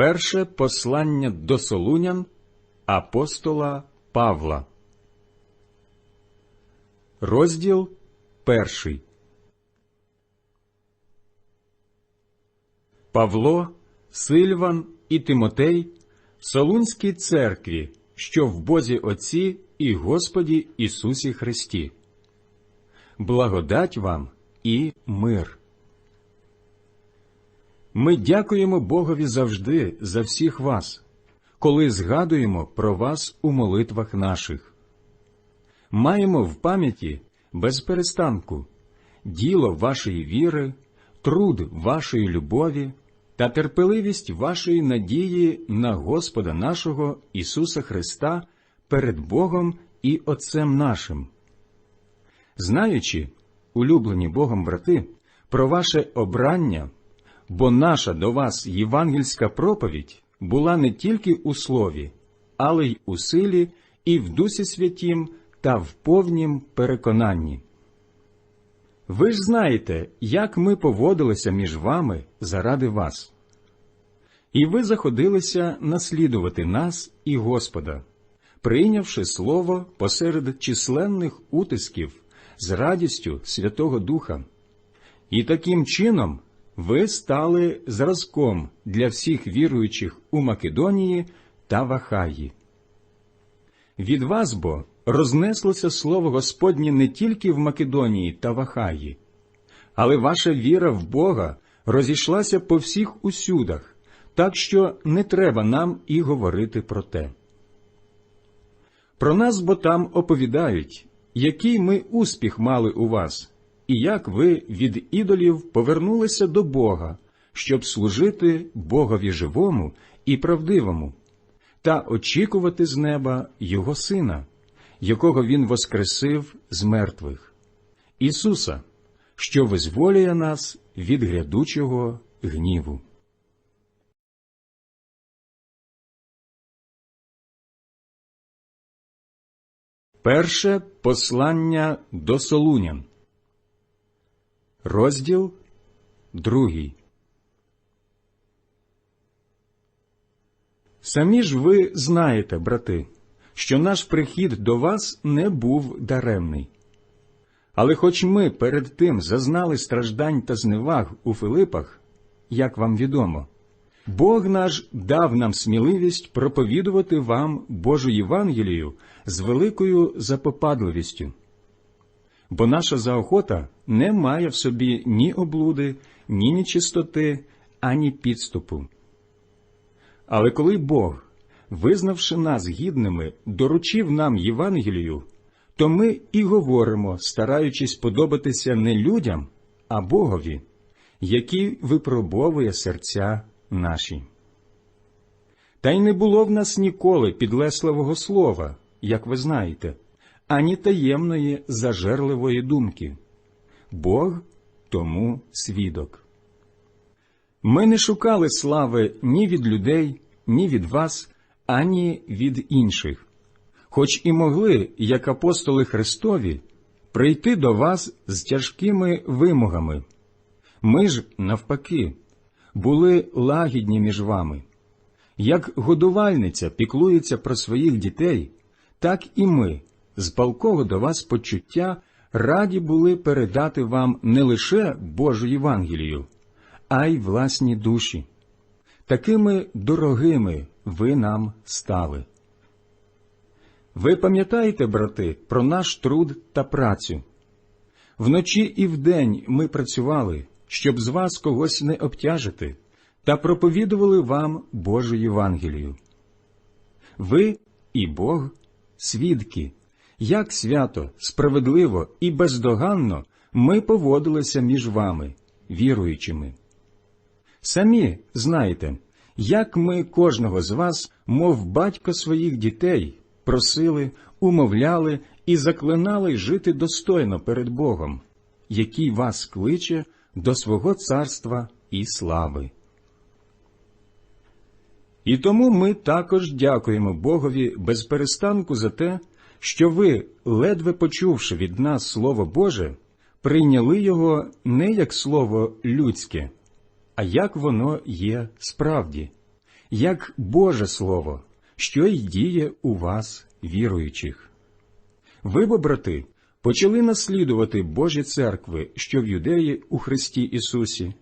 Перше послання до Солунян апостола Павла. Розділ перший. Павло, Сильван і Тимотей Солунській церкві, що в Бозі Отці і Господі Ісусі Христі. Благодать вам і мир. Ми дякуємо Богові завжди за всіх вас, коли згадуємо про вас у молитвах наших. Маємо в пам'яті без перестанку діло вашої віри, труд вашої любові та терпеливість вашої надії на Господа нашого Ісуса Христа перед Богом і Отцем нашим. Знаючи, улюблені Богом брати, про ваше обрання бо наша до вас євангельська проповідь була не тільки у слові, але й у силі, і в Дусі Святім та в повнім переконанні. Ви ж знаєте, як ми поводилися між вами заради вас. І ви заходилися наслідувати нас і Господа, прийнявши слово посеред численних утисків з радістю Святого Духа, і таким чином ви стали зразком для всіх віруючих у Македонії та в Ахаї. Від вас бо рознеслося слово Господнє не тільки в Македонії та в Ахаї, але ваша віра в Бога розійшлася по всіх усюдах, так що не треба нам і говорити про те. Про нас бо там оповідають, який ми успіх мали у вас, і як ви від ідолів повернулися до Бога, щоб служити Богові живому і правдивому, та очікувати з неба Його Сина, якого Він воскресив з мертвих, Ісуса, що визволює нас від грядучого гніву. Перше послання до Солунян. Розділ другий. Самі ж ви знаєте, брати, що наш прихід до вас не був даремний. Але хоч ми перед тим зазнали страждань та зневаг у Филипах, як вам відомо, Бог наш дав нам сміливість проповідувати вам Божу Євангелію з великою запопадливістю бо наша заохота не має в собі ні облуди, ні нечистоти, ані підступу. Але коли Бог, визнавши нас гідними, доручив нам Євангелію, то ми і говоримо, стараючись подобатися не людям, а Богові, який випробовує серця наші. Та й не було в нас ніколи підлесливого слова, як ви знаєте ані таємної зажерливої думки. Бог тому свідок. Ми не шукали слави ні від людей, ні від вас, ані від інших, хоч і могли, як апостоли Христові, прийти до вас з тяжкими вимогами. Ми ж, навпаки, були лагідні між вами. Як годувальниця піклується про своїх дітей, так і ми з палкого до вас почуття раді були передати вам не лише Божу Євангелію, а й власні душі. Такими дорогими ви нам стали. Ви пам'ятаєте, брати, про наш труд та працю. Вночі і вдень ми працювали, щоб з вас когось не обтяжити, та проповідували вам Божу Євангелію. Ви і Бог свідки, як свято, справедливо і бездоганно ми поводилися між вами, віруючими. Самі знаєте, як ми кожного з вас, мов батько своїх дітей, просили, умовляли і заклинали жити достойно перед Богом, який вас кличе до свого царства і слави. І тому ми також дякуємо Богові без перестанку за те, що ви, ледве почувши від нас Слово Боже, прийняли його не як слово людське, а як воно є справді, як Боже Слово, що й діє у вас, віруючих. Ви бо, брати, почали наслідувати Божі церкви, що в юдеї у Христі Ісусі,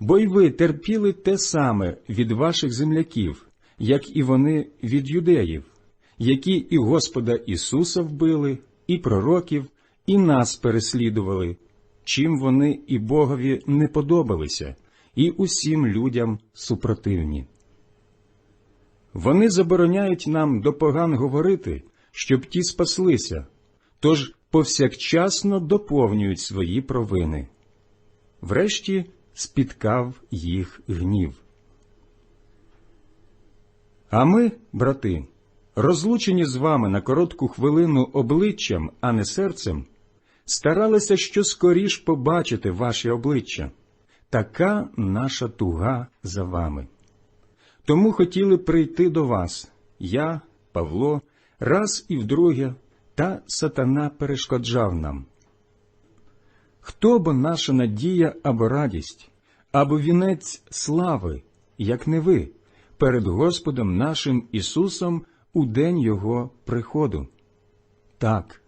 бо й ви терпіли те саме від ваших земляків, як і вони від юдеїв, які і Господа Ісуса вбили, і пророків, і нас переслідували, чим вони і Богові не подобалися, і усім людям супротивні. Вони забороняють нам до поган говорити, щоб ті спаслися, тож повсякчасно доповнюють свої провини. Врешті спіткав їх гнів. А ми, брати, розлучені з вами на коротку хвилину обличчям, а не серцем, старалися що скоріш побачити ваші обличчя. Така наша туга за вами. Тому хотіли прийти до вас, я, Павло, раз і вдруге, та сатана перешкоджав нам. Хто бо наша надія або радість, або вінець слави, як не ви, перед Господом нашим Ісусом у день Його приходу? Так,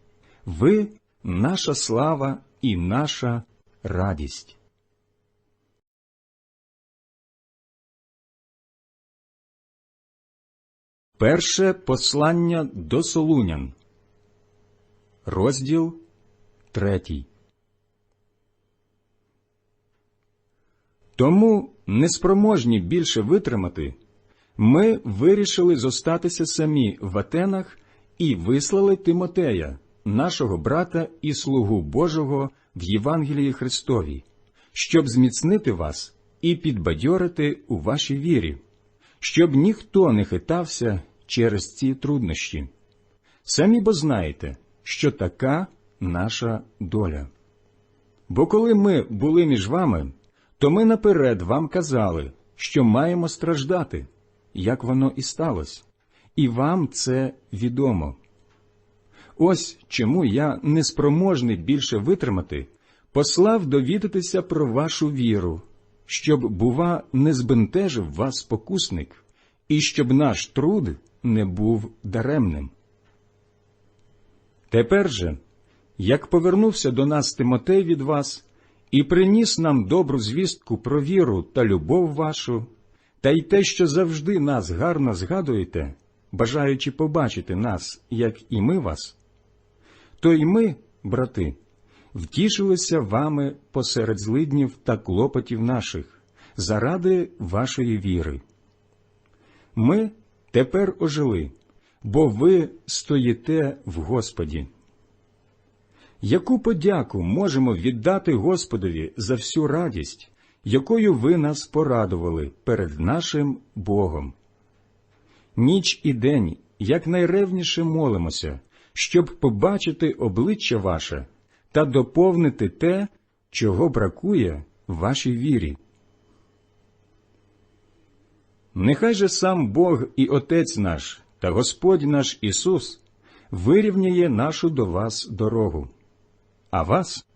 ви наша слава і наша радість. Перше послання до Солунян, розділ третій. Тому, неспроможні більше витримати, ми вирішили зостатися самі в Атенах і вислали Тимотея, нашого брата і слугу Божого в Євангелії Христовій, щоб зміцнити вас і підбадьорити у вашій вірі, щоб ніхто не хитався через ці труднощі. Самі бо знаєте, що така наша доля. Бо коли ми були між вами, то ми наперед вам казали, що маємо страждати, як воно і сталося, і вам це відомо. Ось чому я, неспроможний більше витримати, послав довідатися про вашу віру, щоб, бува, не збентежив вас покусник, і щоб наш труд не був даремним. Тепер же, як повернувся до нас Тимотей від вас і приніс нам добру звістку про віру та любов вашу, та й те, що завжди нас гарно згадуєте, бажаючи побачити нас, як і ми вас, то й ми, брати, втішилися вами посеред злиднів та клопотів наших, заради вашої віри. Ми тепер ожили, бо ви стоїте в Господі. Яку подяку можемо віддати Господові за всю радість, якою ви нас порадували перед нашим Богом? Ніч і день якнайревніше молимося, щоб побачити обличчя ваше та доповнити те, чого бракує вашій вірі. Нехай же сам Бог і Отець наш та Господь наш Ісус вирівняє нашу до вас дорогу, а вас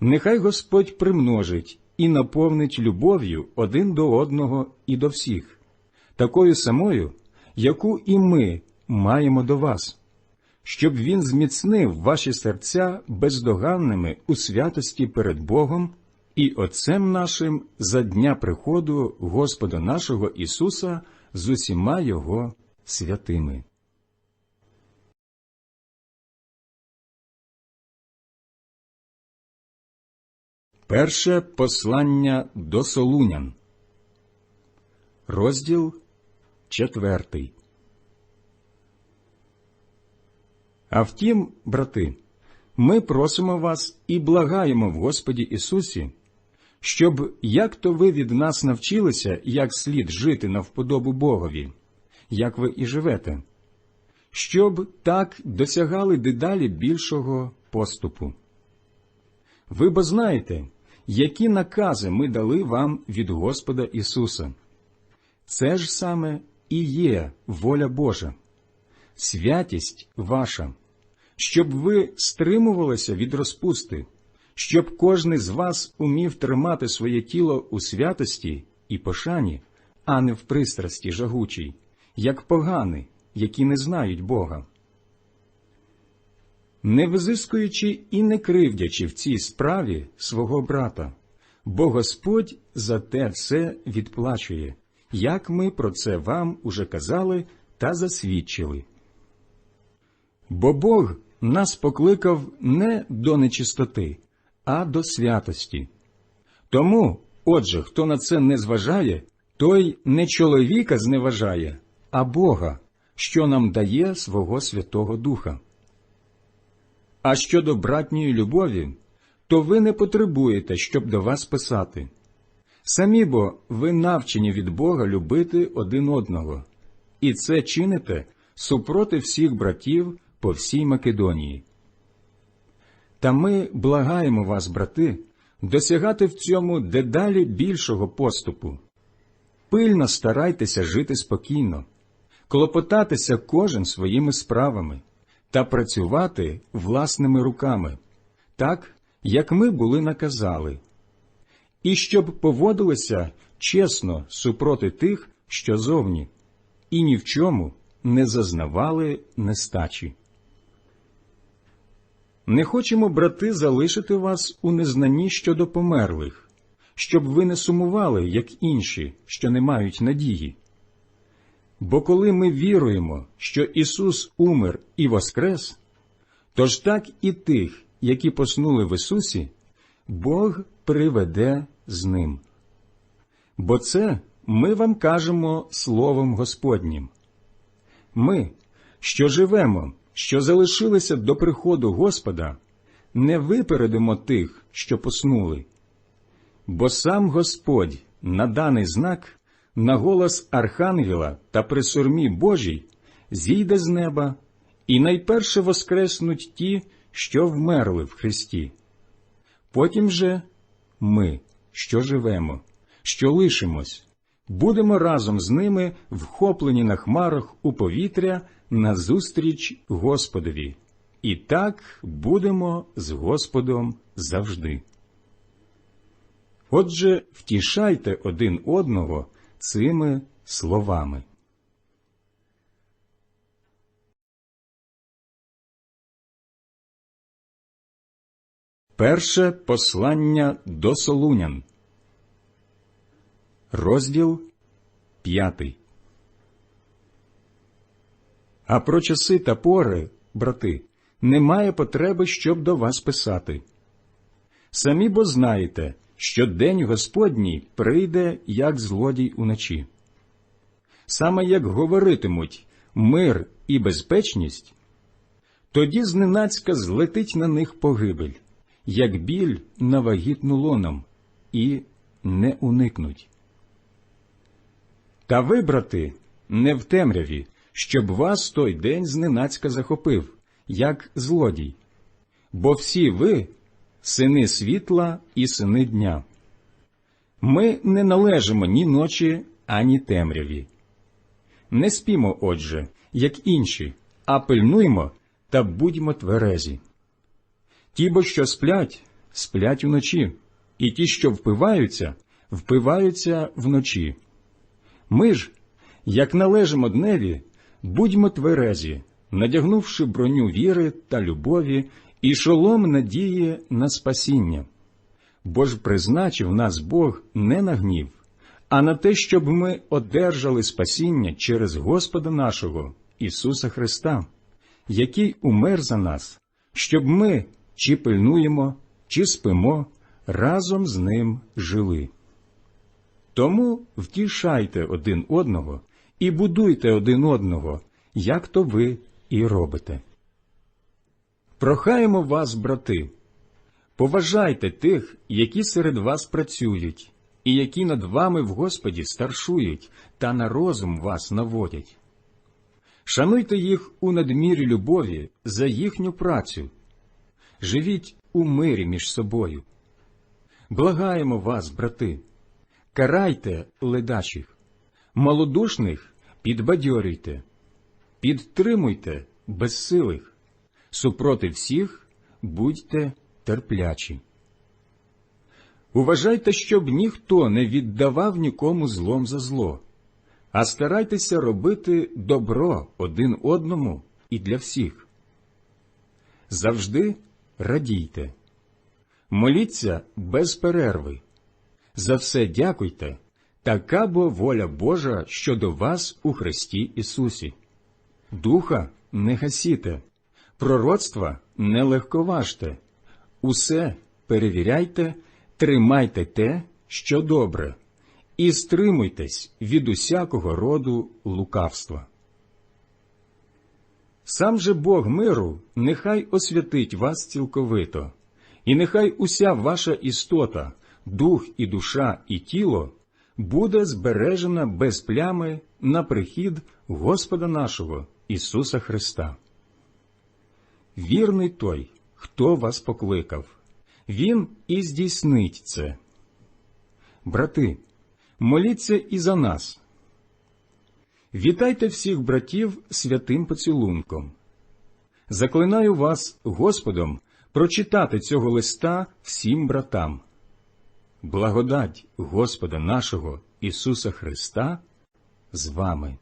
нехай Господь примножить і наповнить любов'ю один до одного і до всіх, такою самою, яку і ми маємо до вас, щоб Він зміцнив ваші серця бездоганними у святості перед Богом і Отцем нашим за дня приходу Господа нашого Ісуса з усіма Його святими. Перше послання до Солунян, розділ четвертий. А втім, брати, ми просимо вас і благаємо в Господі Ісусі, щоб як то ви від нас навчилися, як слід жити на вподобу Богові, як ви і живете, щоб так досягали дедалі більшого поступу. Ви бо знаєте, які накази ми дали вам від Господа Ісуса. Це ж саме і є воля Божа, святість ваша, щоб ви стримувалися від розпусти, щоб кожний з вас умів тримати своє тіло у святості і пошані а не в пристрасті жагучій, як погани, які не знають Бога. Не визискуючи і не кривдячи в цій справі свого брата, бо Господь за те все відплачує, як ми про це вам уже казали та засвідчили. Бо Бог нас покликав не до нечистоти, а до святості. Тому, отже, хто на це не зважає, той не чоловіка зневажає, а Бога, що нам дає свого Святого Духа. А щодо братньої любові, то ви не потребуєте, щоб до вас писати. Самі бо ви навчені від Бога любити один одного, і це чините супроти всіх братів по всій Македонії. Та ми благаємо вас, брати, досягати в цьому дедалі більшого поступу. Пильно старайтеся жити спокійно, клопотатися кожен своїми справами та працювати власними руками, так, як ми були наказали, і щоб поводилися чесно супроти тих, що зовні, і ні в чому не зазнавали нестачі. Не хочемо, брати, залишити вас у незнанні щодо померлих, щоб ви не сумували, як інші, що не мають надії. Бо коли ми віруємо, що Ісус умер і воскрес, то ж так і тих, які поснули в Ісусі, Бог приведе з ним. Бо це ми вам кажемо Словом Господнім. Ми, що живемо, що залишилися до приходу Господа, не випередимо тих, що поснули. Бо сам Господь на даний знак, на голос Архангела та при сурмі Божій зійде з неба, і найперше воскреснуть ті, що вмерли в Христі. Потім же ми, що живемо, що лишимось, будемо разом з ними вхоплені на хмарах у повітря назустріч Господові, і так будемо з Господом завжди. Отже, втішайте один одного цими словами. Перше послання до Солунян, розділ п'ятий. А про часи та пори, брати, немає потреби, щоб до вас писати. Самі бо знаєте, що день Господній прийде, як злодій уночі. Саме як говоритимуть мир і безпечність, тоді зненацька злетить на них погибель, як біль на вагітну лоном, і не уникнуть. Та ви, брати, не в темряві, щоб вас той день зненацька захопив, як злодій. Бо всі ви сини світла і сини дня. Ми не належимо ні ночі, ані темряві. Не спімо, отже, як інші, а пильнуймо та будьмо тверезі. Ті, бо що сплять, сплять уночі, і ті, що впиваються, впиваються вночі. Ми ж, як належимо дневі, будьмо тверезі, надягнувши броню віри та любові і шолом надії на спасіння. Бо ж призначив нас Бог не на гнів, а на те, щоб ми одержали спасіння через Господа нашого, Ісуса Христа, який умер за нас, щоб ми чи пильнуємо, чи спимо, разом з ним жили. Тому втішайте один одного і будуйте один одного, як то ви і робите. Прохаємо вас, брати, поважайте тих, які серед вас працюють, і які над вами в Господі старшують та на розум вас наводять. Шануйте їх у надмірі любові за їхню працю, живіть у мирі між собою. Благаємо вас, брати, карайте ледачих, малодушних підбадьорюйте, підтримуйте безсилих супроти всіх будьте терплячі. Уважайте, щоб ніхто не віддавав нікому злом за зло, а старайтеся робити добро один одному і для всіх. Завжди радійте, моліться без перерви. За все дякуйте, така бо воля Божа щодо вас у Христі Ісусі. Духа не гасіте, пророцтва не легковажте, усе перевіряйте, тримайте те, що добре, і стримуйтесь від усякого роду лукавства. Сам же Бог миру нехай освятить вас цілковито, і нехай уся ваша істота, дух і душа і тіло буде збережена без плями на прихід Господа нашого Ісуса Христа. Вірний той, хто вас покликав, Він і здійснить це. Брати, моліться і за нас. Вітайте всіх братів святим поцілунком. Заклинаю вас Господом прочитати цього листа всім братам. Благодать Господа нашого Ісуса Христа з вами.